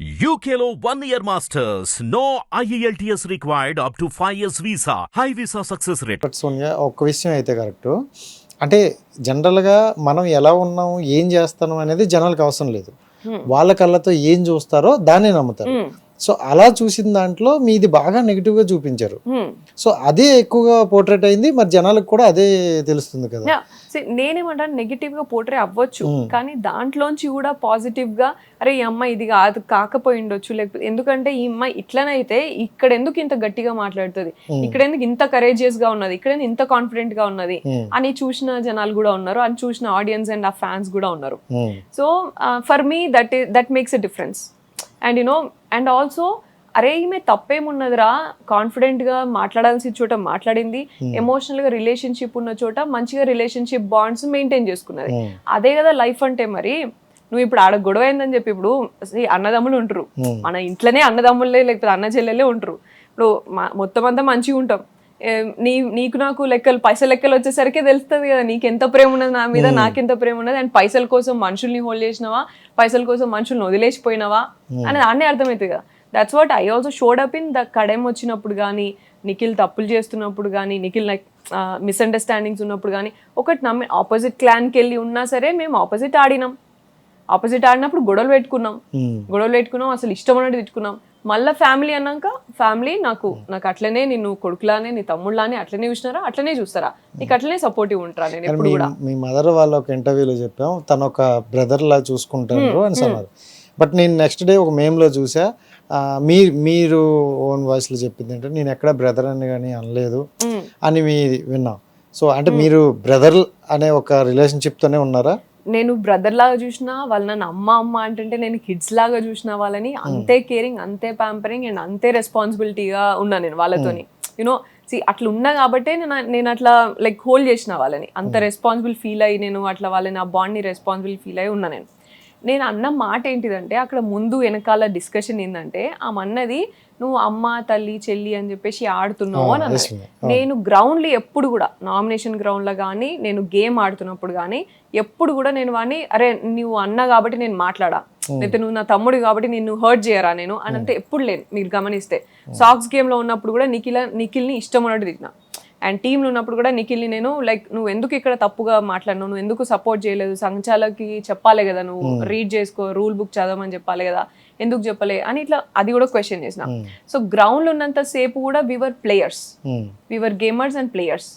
Year masters. No E IELTS required up to 5 years visa. High visa success rate. But Sonia ఒక్క విషయం అయితే correct అంటే జనరల్గా మనం ఎలా ఉన్నాం ఏం చేస్తాం అనేది జనాలకు అవసరం లేదు వాళ్ళ కళ్ళతో ఏం చూస్తారో దాన్నే నమ్ముతారు సో అలా చూసిన దాంట్లో మీది బాగా నెగిటివ్గా చూపించారు. సో అదే ఎక్కువగా పోర్ట్రేట్ అయింది మరి జనాలకు కూడా అదే తెలుస్తుంది కదా. నేనేమంటాను నెగిటివ్గా పోట్రే అవ్వచ్చు. కానీ దాంట్లోంచి కూడా పాజిటివ్గా అరే ఈ అమ్మాయి ఇది కాదు కాకపోయి ఉండొచ్చు లేకపోతే ఎందుకంటే ఈ అమ్మాయి ఇట్లనైతే ఇక్కడ ఎందుకు ఇంత గట్టిగా మాట్లాడుతుంది. ఇక్కడ ఎందుకు ఇంత కరేజియస్గా ఉన్నది? ఇక్కడ ఇంత కాన్ఫిడెంట్గా ఉన్నది. అని చూసిన జనాలు కూడా ఉన్నారు అని చూసిన ఆడియన్స్ అండ్ ఆ ఫ్యాన్స్ కూడా ఉన్నారు. So for me that that makes a difference and you know and also అరే ఈమె తప్పేమున్నదిరా? కాన్ఫిడెంట్గా మాట్లాడాల్సిన చోట మాట్లాడింది. ఎమోషనల్గా రిలేషన్షిప్ ఉన్న చోట మంచిగా రిలేషన్షిప్ బాండ్స్ మెయింటైన్ చేసుకున్నది. ఉమ్, అదే కదా లైఫ్ అంటే మరి. నువ్వు ఇప్పుడు ఆడ గొడవ అయిందని చెప్పి ఇప్పుడు అన్నదమ్ములు ఉంటారు. ఉమ్, మన ఇంట్లోనే అన్నదమ్ములే లేకపోతే అన్న చెల్లెలే ఉంటారు. ఇప్పుడు మొత్తం అంతా మంచిగా ఉంటాం. నీ నీకు నాకు లెక్కలు పైసలు లెక్కలు వచ్చేసరికి తెలుస్తుంది కదా నీకు ఎంత ప్రేమ ఉన్నది నా మీద నాకెంత ప్రేమ ఉన్నది అండ్ పైసల కోసం మనుషుల్ని హోల్డ్ చేసినావా? పైసల కోసం మనుషుల్ని వదిలేసిపోయినవా? అనేది అన్నీ అర్థమవుతుంది కదా. That's what I also showed up in the Kadem వచ్చినప్పుడు కానీ నిఖిల్ తప్పులు చేస్తున్నప్పుడు కానీ నిఖిల్ లైక్ మిస్అండర్స్టాండింగ్స్ ఉన్నప్పుడు కానీ ఒకటి నమ్మి ఆపోజిట్ క్లాన్కి వెళ్ళి ఉన్నా సరే మేము ఆపోజిట్ ఆడినాం. ఆపోజిట్ ఆడినప్పుడు గొడవలు పెట్టుకున్నాం. గొడవలు పెట్టుకున్నాం అసలు ఇష్టం ఉన్నట్టు తిట్టుకున్నాం. మళ్ళీ ఫ్యామిలీ అన్నాక ఫ్యామిలీ నాకు నాకు అట్లనే నిన్ను కొడుకులానే నీ తమ్ముళ్ళని అట్లనే చూసినారా? అట్లనే చూస్తారా? నీకు అట్లనే సపోర్టివ్ ఉంటారా? నేను ఎప్పుడు కూడా. మీ మదర్ వాళ్ళ ఒక ఇంటర్వ్యూలో చెప్పాం తను ఒక బ్రదర్ లా చూసుకుంటారు అని అన్నారు బట్ నేను నెక్స్ట్ డే ఒక మేమ్లో చూసా మీ మీరు ఓన్ వాయిస్లో చెప్పింది ఏంటంటే నేను ఎక్కడ బ్రదర్ అని కానీ అనలేదు. అని మీ విన్నాం. సో అంటే మీరు బ్రదర్ అనే ఒక రిలేషన్షిప్ తోనే ఉన్నారా? నేను బ్రదర్ లాగా చూసినా వాళ్ళు నన్ను అమ్మ అమ్మ అంటుంటే నేను కిడ్స్ లాగా చూసిన వాళ్ళని అంతే కేరింగ్ అంతే ప్యాంపరింగ్ అండ్ అంతే రెస్పాన్సిబిలిటీగా ఉన్నా నేను వాళ్ళతోని. యూనో సి అట్లా ఉన్నా కాబట్టే నేను నేను అట్లా లైక్ హోల్డ్ చేసిన వాళ్ళని. అంత రెస్పాన్సిబుల్ ఫీల్ అయ్యి నేను అట్లా వాళ్ళని ఆ బాండ్ని రెస్పాన్సిబుల్ ఫీల్ అయ్యి ఉన్నా నేను. నేను అన్న మాట ఏంటిదంటే అక్కడ ముందు వెనకాల డిస్కషన్ ఏంటంటే ఆమె అన్నది నువ్వు అమ్మ తల్లి చెల్లి అని చెప్పేసి ఆడుతున్నావు అని అన్నది. నేను గ్రౌండ్లో ఎప్పుడు కూడా నామినేషన్ గ్రౌండ్లో కానీ నేను గేమ్ ఆడుతున్నప్పుడు కానీ ఎప్పుడు కూడా నేను వాడిని అరే నువ్వు అన్న కాబట్టి నేను మాట్లాడా? లేకపోతే నువ్వు నా తమ్ముడు కాబట్టి నిన్ను హర్ట్ చేయరా నేను? అని అంటే ఎప్పుడు లేను మీరు గమనిస్తే. సాక్స్ గేమ్లో ఉన్నప్పుడు కూడా నిఖిల నిఖిల్ని ఇష్టం ఉన్నట్టు తిట్టినా. అండ్ టీంలో ఉన్నప్పుడు కూడా నిఖిల్ని నేను లైక్ నువ్వు ఎందుకు ఇక్కడ తప్పుగా మాట్లాడినావు? నువ్వు ఎందుకు సపోర్ట్ చేయలేదు? సంచాలకి చెప్పాలి కదా నువ్వు. రీడ్ చేసుకో రూల్ బుక్ చదవమని చెప్పాలి కదా. ఎందుకు చెప్పలే? అని ఇట్లా అది కూడా క్వశ్చన్ చేసిన. సో గ్రౌండ్లో ఉన్నంత సేపు కూడా viewer players viewer gamers and players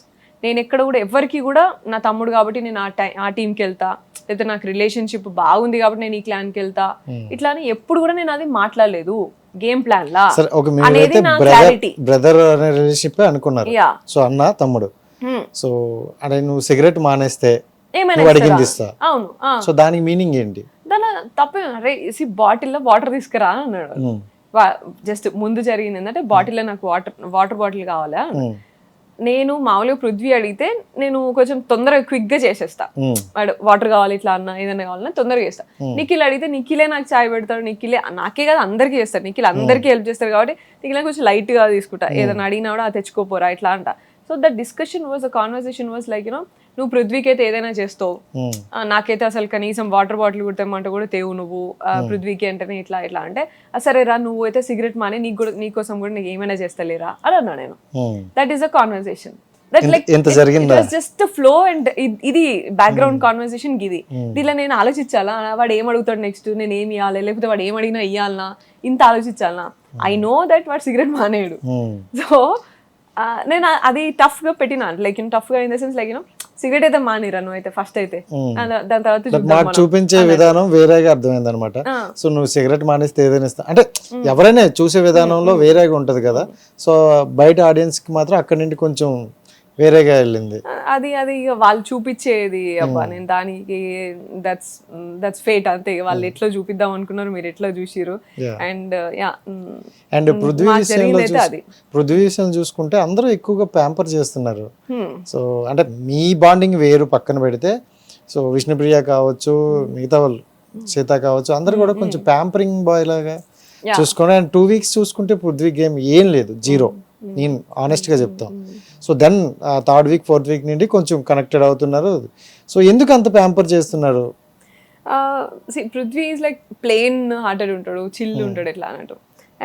నేను ఎక్కడ కూడా ఎవరికి కూడా నా తమ్ముడు కాబట్టి నేను ఆ టై ఆ టీంకి వెళ్తా. లేకపోతే నాకు రిలేషన్షిప్ బాగుంది కాబట్టి నేను ఈ క్లాన్కి వెళ్తా. ఇట్లా అని ఎప్పుడు కూడా నేను అది మాట్లాడలేదు. గేమ్ ప్లాన్ లా అనేది నా బ్రదర్ క్లారిటీ. బ్రదర్ అనే రిలేషన్షిప్ అనుకున్నారు. సో అన్న తమ్ముడు. సో అంటే నువ్వు సిగరెట్ మానేస్తే అడిగింది అవును. సో దానికి మీనింగ్ ఏంటి? దాని తప్పే అరే సి బాటిల్లో వాటర్ తీసుకురా అన్నాడు. జస్ట్ ముందు జరిగింది ఏంటంటే బాటిల్లో నాకు వాటర్ వాటర్ బాటిల్ కావాలా? నేను మామూలుగా పృథ్వీ అడిగితే నేను కొంచెం తొందరగా క్విక్గా చేసేస్తా వాడు వాటర్ కావాలి ఇట్లా అన్న ఏదైనా కావాలన్నా తొందరగా చేస్తా. నిఖిల్ అడిగితే నిఖిలే నాకు చాయ్ పెడతాడు నిఖిలే నాకే కాదు అందరికీ చేస్తాడు నిఖిల్ అందరికీ హెల్ప్ చేస్తారు కాబట్టి నిఖిల్ కొంచెం లైట్గా తీసుకుంటా ఏదైనా అడిగినా కూడా "ఆ, తెచ్చుకోపోరా ఇట్లా అంట. So that discussion was a conversation was like you know నువ్వు పృథ్వీకి అయితే ఏదైనా చేస్తావు. ఆ, నాకైతే అసలు కనీసం వాటర్ బాటిల్ కుడతామంటే కూడా తేవు నువ్వు. ఆ, పృథ్వీకి అంటేనే ఇట్లా ఇట్లా అంటే "ఆ, సరే రా నువ్వు అయితే సిగరెట్ మానే నీకు కూడా నీకోసం కూడా నీకు ఏమైనా చేస్తలేరా? అని అన్నా నేను. దట్ ఈస్ అ కాన్వర్సేషన్ ఎంత- జరిగిందా? జస్ట్ ఫ్లో అండ్ ఇది బ్యాక్గ్రౌండ్ కాన్వర్సేషన్ ఇది. దీనిలో నేను ఆలోచించాలా? వాడు ఏం అడుగుతాడు నెక్స్ట్ నేను ఏమి ఇవ్వాలి లేకపోతే వాడు ఏం అడిగినా ఇవ్వాలనా ఇంత ఆలోచించాలనా? ఐ నో దట్ వాడు సిగరెట్ మానేయడు ఉమ్, సో నేను అది టఫ్గా పెట్టినా. లైక్ టఫ్గా in the sense like you know cigarette అయితే మానేరా నువ్వు అయితే. ఫస్ట్ అయితే దాని తర్వాత మనం. చూపించే విధానం వేరేగా అర్థమైంది అనమాట. సో నువ్వు సిగరెట్ మానేస్తే ఏదైనా ఇస్తా. అంటే ఎవరైనా చూసే విధానంలో వేరేగా ఉంటది కదా. సో బయట ఆడియన్స్కి మాత్రం అక్కడి నుండి కొంచెం వేరేగా వెళ్ళింది. అది అది ఇక వాళ్ళు చూపించేది అబ్బా నేను దానికి దట్స్ దట్స్ ఫేట్ అంతే. వాళ్ళు ఎట్లా చూపిద్దాం అనుకున్నారు మీరు ఎట్లా చూసిరు. And yeah and Prithvi. Prithvi చూసుకుంటే అందరూ ఎక్కువగా ప్యాంపర్ చేస్తున్నారు. సో అంటే మీ బాండింగ్ వేరు పక్కన పెడితే సో విష్ణుప్రియ కావచ్చు మిగతా వాళ్ళు సీత కావచ్చు అందరు కూడా కొంచెం ప్యాంపరింగ్ బాయ్ లాగా. చూసుకోండి. అండ్ టూ వీక్స్ చూసుకుంటే పృథ్వీ గేమ్ ఏం లేదు. జీరో నేను ఆనెస్ట్గా చెప్తాం. So then third week fourth week నుండి కొంచెం కనెక్టెడ్ అవుతున్నారు. సో ఎందుకు అంత ప్యాంపర్ చేస్తున్నారు? Prithvi is like plain hearted ఉంటాడు చిల్ ఉంటాడు ఎట్లా అన్నట్టు.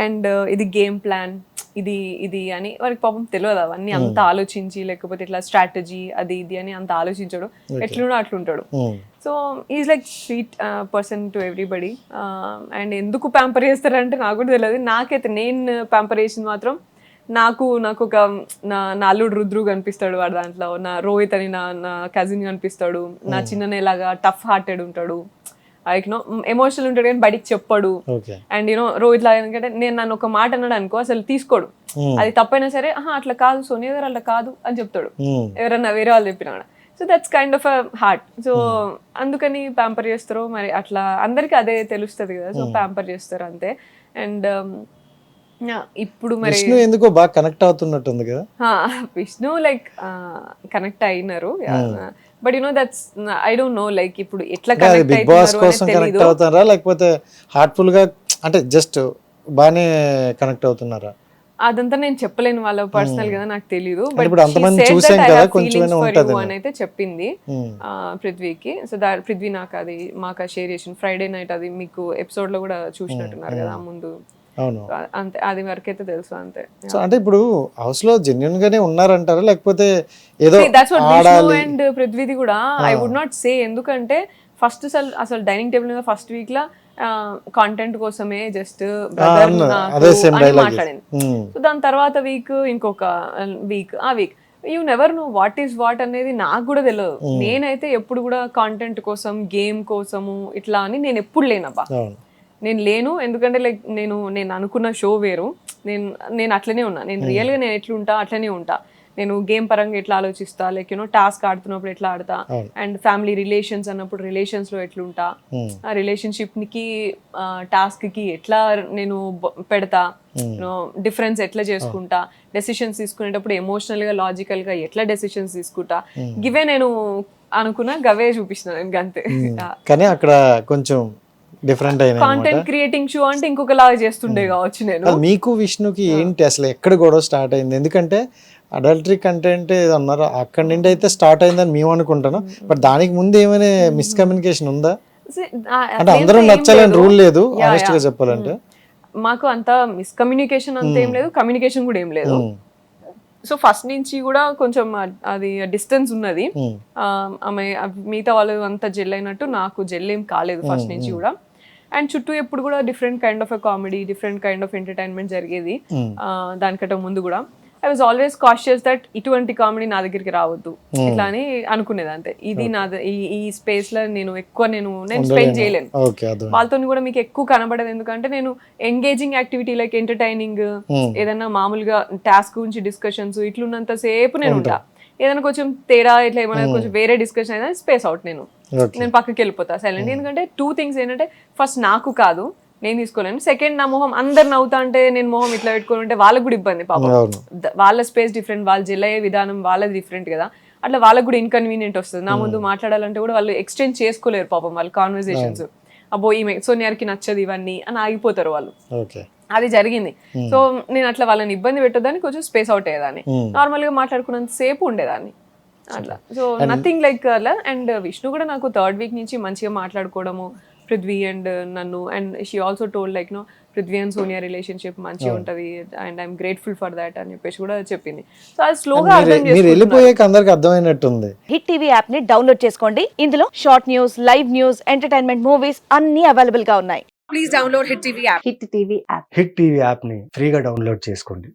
అండ్ ఇది గేమ్ ప్లాన్ ఇది ఇది అని వారికి పాపం తెలియదు అవన్నీ అంత ఆలోచించి లేకపోతే ఇట్లా స్ట్రాటజీ అది ఇది అని అంత ఆలోచించడు. ఎట్లుండో అట్లుంటాడు. So is like sweet person to everybody and ఎందుకు ప్యాంపర్ చేస్తారంటే నాకు కూడా తెలియదు. నాకైతే నేను ప్యాంపర్ చేసింది మాత్రం నాకు నాకు ఒక నా నా అల్లుడు రుద్రు కనిపిస్తాడు వాడు దాంట్లో. నా రోహిత్ అని నా నా కజిన్ కనిపిస్తాడు. నా చిన్ననేలాగా టఫ్ హార్టెడ్ ఉంటాడు. లైక్ నో ఎమోషనల్ ఉంటాడు కానీ బయటికి చెప్పడు. అండ్ యూనో రోహిత్ లాగా ఎందుకంటే నేను నన్ను ఒక మాట అన్నాడు అనుకో అసలు తీసుకోడు. ఉమ్, అది తప్పైనా సరే "ఆహా, అట్లా కాదు సోనియా గారు అట్లా కాదు అని చెప్తాడు. ఉమ్, ఎవరన్నా వేరే వాళ్ళు చెప్పినా so that's kind of a heart so అందుకని ప్యాంపర్ చేస్తారు మరి అట్లా అందరికి అదే తెలుస్తుంది కదా. సో ప్యాంపర్ చేస్తారు అంతే. అండ్ ఇప్పుడు మరి విష్ణు ఎందుకో బాగా కనెక్ట్ అవుతున్నట్టుంది కదా. విష్ణు లైక్ కనెక్ట్ అయినారు. But you know that's I don't know like ఇప్పుడు ఎట్లా కనెక్ట్ బిగ్ బాస్ కోసం కనెక్ట్ అవుతారా? లేకపోతే హార్ట్ఫుల్గా అంటే జస్ట్ బాగానే కనెక్ట్ అవుతున్నారా? అదంతా నేను చెప్పలేను వాళ్ళ పర్సనల్ కదా నాకు తెలియదు బట్. అని. అయితే చెప్పింది. పృథ్వీకి. సో దా పృథ్వీ నాకు అది మాకు షేర్ చేసిన ఫ్రైడే నైట్ అది మీకు ఎపిసోడ్లో కూడా చూసినట్టున్నారు కదా ముందు. అవును. అంతే అది వరకైతే తెలుసు అంతే. సో అంటే ఇప్పుడు హౌస్లో జెన్యున్ గానే ఉన్నారంటారా? లేకపోతే ఏదో అండ్ పృథ్వీది కూడా ఐ వుడ్ నాట్ సే ఎందుకంటే ఫస్ట్ అసలు అసలు డైనింగ్ టేబుల్ మీద ఫస్ట్ వీక్ లా కాంటెంట్ కోసమే జస్ట్. మాట్లాడింది. సో దాని తర్వాత వీక్ ఇంకొక వీక్ ఆ week you never know what is what అనేది నాకు కూడా తెలియదు నేనైతే ఎప్పుడు కూడా కాంటెంట్ కోసం గేమ్ కోసము ఇట్లా అని నేను ఎప్పుడు లేనబ్బా. నేను లేను ఎందుకంటే లైక్ నేను నేను అనుకున్న షో వేరు. నేను నేను అట్లనే ఉన్నా. నేను రియల్గా నేను ఎట్లుంటా అట్లనే ఉంటా. నేను గేమ్ పరంగా ఎట్లా ఆలోచిస్తా? లైక్ యూనో టాస్క్ ఆడుతున్నప్పుడు ఎట్లా ఆడతా. అండ్ ఫ్యామిలీ రిలేషన్స్ అన్నప్పుడు relations లో ఎట్లుంటా? ఆ రిలేషన్షిప్కి టాస్క్కి ఎట్లా నేను పెడతా? డిఫరెన్స్ ఎట్లా చేసుకుంటా? డెసిషన్స్ తీసుకునేటప్పుడు ఎమోషనల్గా లాజికల్గా ఎట్లా డెసిషన్స్ తీసుకుంటా? గివే నేను అనుకున్నా గవే చూపించిన నేను అంతే. కానీ అక్కడ కొంచెం డిఫరెంట్ కాంటెంట్ క్రియేటింగ్ షో అంటే ఇంకొకలాగా చేస్తుండే కావచ్చు నేను. మీకు విష్ణుకి ఏంటి? అసలు ఎక్కడ గొడవ స్టార్ట్ అయింది? ఎందుకంటే అడల్టరీ కంటెంట్ ఏదో అన్నారు అక్కడి నుండి అయితే స్టార్ట్ అయిందని మేము అనుకుంటాను. బట్ దానికి ముందు ఏమైనా మిస్కమ్యూనికేషన్ ఉందా? అంటే అందరూ నచ్చాలని. రూల్ లేదు ఆనెస్ట్గా. చెప్పాలంటే. మాకు అంత మిస్కమ్యూనికేషన్ అంత ఏం లేదు కమ్యూనికేషన్ కూడా ఏం లేదు. సో ఫస్ట్ నుంచి కూడా కొంచెం అది డిస్టెన్స్ ఉన్నది. ఆమె మిగతా వాళ్ళు అంతా జెల్ అయినట్టు నాకు జెల్ ఏం కాలేదు ఫస్ట్ నుంచి కూడా. అండ్ చుట్టూ ఎప్పుడు కూడా different kind of comedy different kind of entertainment జరిగేది. దానికంటే ముందు కూడా. I was always cautious that ఇటువంటి కామెడీ నా దగ్గరికి రావద్దు. ఇట్లా అని అనుకునేది అంతే. ఇది నా ఈ స్పేస్లో నేను ఎక్కువ నేను నేను స్పెండ్ చేయలేను. వాళ్ళతో కూడా మీకు ఎక్కువ కనబడదు. ఎందుకంటే నేను engaging activity like entertaining Hmm. ఏదైనా మామూలుగా టాస్క్ గురించి డిస్కషన్స్ ఇట్లున్నంత సేపు నేను ఉంటా. ఏదైనా కొంచెం తేడా ఇట్లా ఏమైనా కొంచెం వేరే డిస్కషన్ అయితే స్పేస్ అవుట్ నేను. నేను పక్కకి వెళ్ళిపోతా. సైలెంట్ ఎందుకంటే టూ థింగ్స్ ఏంటంటే ఫస్ట్ నాకు కాదు నేను తీసుకోలేను. సెకండ్ నా మొహం అందరు నవ్వుతా అంటే నేను మొహం ఇట్లా పెట్టుకుని ఉంటే వాళ్ళకి కూడా ఇబ్బంది పాపం. వాళ్ళ స్పేస్ డిఫరెంట్ వాళ్ళు జెల్ అయ్యే విధానం వాళ్ళది డిఫరెంట్ కదా. అట్లా వాళ్ళకి కూడా ఇన్కన్వీనియంట్ వస్తుంది. నా ముందు మాట్లాడాలంటే కూడా వాళ్ళు ఎక్స్చేంజ్ చేసుకోలేరు పాపం వాళ్ళ కాన్వర్సేషన్స్ అబ్బో ఈమె సోనియాకి నచ్చదు ఇవన్నీ అని ఆగిపోతారు వాళ్ళు. అది జరిగింది. సో నేను అట్లా వాళ్ళని ఇబ్బంది పెట్టొద్దని కొంచెం స్పేస్ అవుట్ అయ్యేదాన్ని. Hmm. నార్మల్గా మాట్లాడుకున్నంత సేపు ఉండేదాన్ని. అట్లా. సో నథింగ్ లైక్ అలా. అండ్ విష్ణు కూడా నాకు థర్డ్ వీక్ నుంచి మంచిగా మాట్లాడుకోవడము పృథ్వీ అండ్ నన్ను. And she also told like no Prithvi and Sonia relationship మంచిగా ఉంటది and I'm grateful for that అని చెప్పేసి కూడా చెప్పింది. సో అది స్లోగా మీరు అర్థం మీరు వెళ్ళిపోయాక అందరికి అర్థమైనట్టుంది. హిట్ టీవీ యాప్ని డౌన్లోడ్ చేసుకోండి. ఇందులో short news live news entertainment movies అన్ని అవైలబుల్గా ఉన్నాయి. హిట్ టీవీ యాప్ని ఫ్రీగా డౌన్లోడ్ చేసుకోండి.